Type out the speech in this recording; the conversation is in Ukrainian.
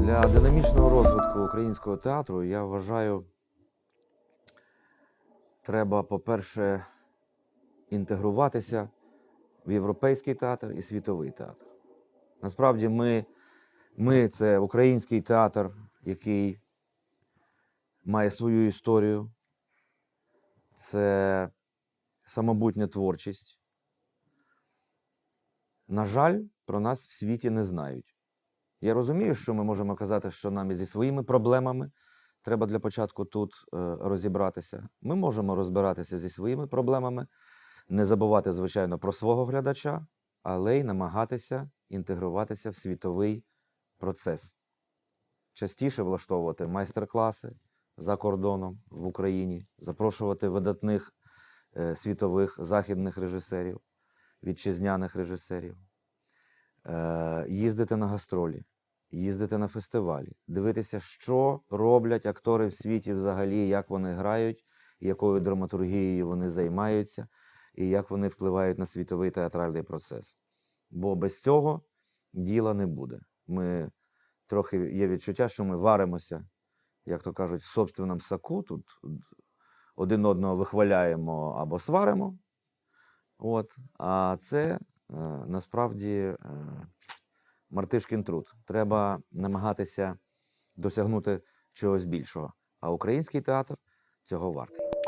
Для динамічного розвитку українського театру я вважаю, треба, по-перше, інтегруватися в європейський театр і світовий театр. Насправді, ми, ми це український театр, який має свою історію, це самобутня творчість. На жаль, про нас в світі не знають. Я розумію, що ми можемо казати, що нам зі своїми проблемами треба для початку тут е, розібратися. Ми можемо розбиратися зі своїми проблемами, не забувати, звичайно, про свого глядача, але й намагатися інтегруватися в світовий процес. Частіше влаштовувати майстер-класи за кордоном в Україні, запрошувати видатних е, світових західних режисерів, вітчизняних режисерів їздити на гастролі, їздити на фестивалі, дивитися, що роблять актори в світі взагалі, як вони грають, якою драматургією вони займаються, і як вони впливають на світовий театральний процес. Бо без цього діла не буде. Ми трохи є відчуття, що ми варимося, як то кажуть, в собственному соку. Тут один одного вихваляємо або сваримо. От, а це е, насправді е, мартишкін труд. Треба намагатися досягнути чогось більшого. А український театр цього вартий.